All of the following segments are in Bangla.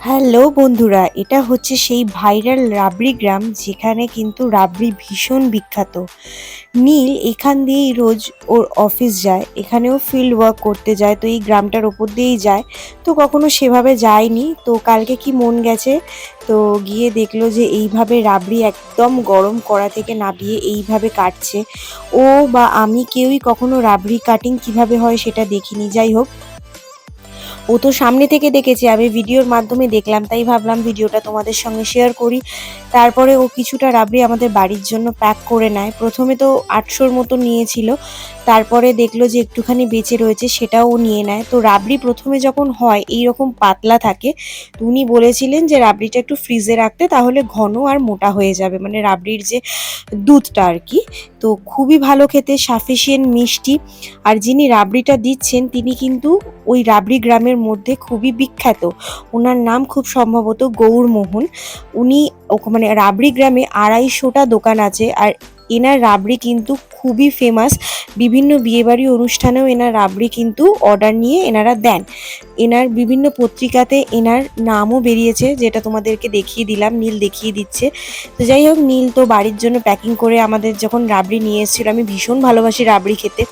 হ্যালো বন্ধুরা, এটা হচ্ছে সেই ভাইরাল রাবড়ি গ্রাম যেখানে কিন্তু রাবড়ি ভীষণ বিখ্যাত। নীল এখান দিয়েই রোজ ওর অফিস যায়, এখানেও ফিল্ড ওয়ার্ক করতে যায়, তো এই গ্রামটার ওপর দিয়েই যায়। তো কখনো সেভাবে যায়নি, তো কালকে কি মন গেছে? তো গিয়ে দেখল যে এইভাবে রাবড়ি একদম গরম কড়া থেকে নাবিয়ে এইভাবে কাটছে। ও বা আমি কেউই কখনো রাবড়ি কাটিং কীভাবে হয় সেটা দেখিনি। যাই হোক ও তো সামনে থেকে দেখেছে, আমি ভিডিওর মাধ্যমে দেখলাম, তাই ভাবলাম ভিডিওটা তোমাদের সঙ্গে শেয়ার করি। তারপরে ও কিছুটা রাবড়ি আমাদের বাড়ির জন্য প্যাক করে নেয়। প্রথমে তো আটশোর মতো নিয়েছিল, তারপরে দেখল যে একটুখানি বেঁচে রয়েছে, সেটাও ও নিয়ে নেয়। তো রাবড়ি প্রথমে যখন হয় এই রকম পাতলা থাকে, তো উনি বলেছিলেন যে রাবড়িটা একটু ফ্রিজে রাখতে, তাহলে ঘন আর মোটা হয়ে যাবে মানে রাবড়ির যে দুধটা আর কি। তো খুবই ভালো খেতে সাফিসিয়েন্ট মিষ্টি। আর যিনি রাবড়িটা দিচ্ছেন, তিনি কিন্তু ওই রাবড়ি গ্রামের মধ্যে খুবই বিখ্যাত। ওনার নাম খুব সম্ভবত গৌরমোহন। উনি মানে রাবড়ি গ্রামে আড়াইশোটা দোকান আছে আর এনার রাবড়ি কিন্তু খুবই ফেমাস বিভিন্ন বিয়েবাড়ি অনুষ্ঠানেও এনার রাবড়ি কিন্তু অর্ডার নিয়ে এনারা দেন। এনার বিভিন্ন পত্রিকাতে এনার নামও বেরিয়েছে, যেটা তোমাদেরকে দেখিয়ে দিলাম, নীল দেখিয়ে দিচ্ছে। তো যাই হোক, নীল তো বাড়ির জন্য প্যাকিং করে আমাদের যখন রাবড়ি নিয়ে এসেছিল, আমি ভীষণ ভালোবাসি রাবড়ি খেতে।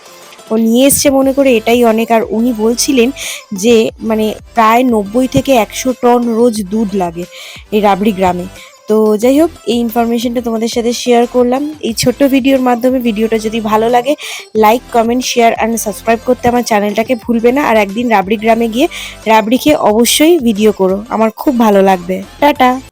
ও নিয়ে এসছে মনে করে এটাই অনেক। আর উনি বলছিলেন যে মানে প্রায় নব্বই থেকে একশো টন রোজ দুধ লাগে এই রাবড়ি গ্রামে। তো যাই হোক, এই ইনফরমেশনটা তোমাদের সাথে শেয়ার করলাম। এই ছোট্ট ভিডিওর মাধ্যমে ভিডিওটা যদি ভালো লাগে like comment share and subscribe করতে আমার চ্যানেলটাকে ভুলবে না। আর একদিন রাবড়ি গ্রামে গিয়ে রাবড়ি খেয়ে অবশ্যই ভিডিও করো। আমার খুব ভালো লাগবে। টাটা!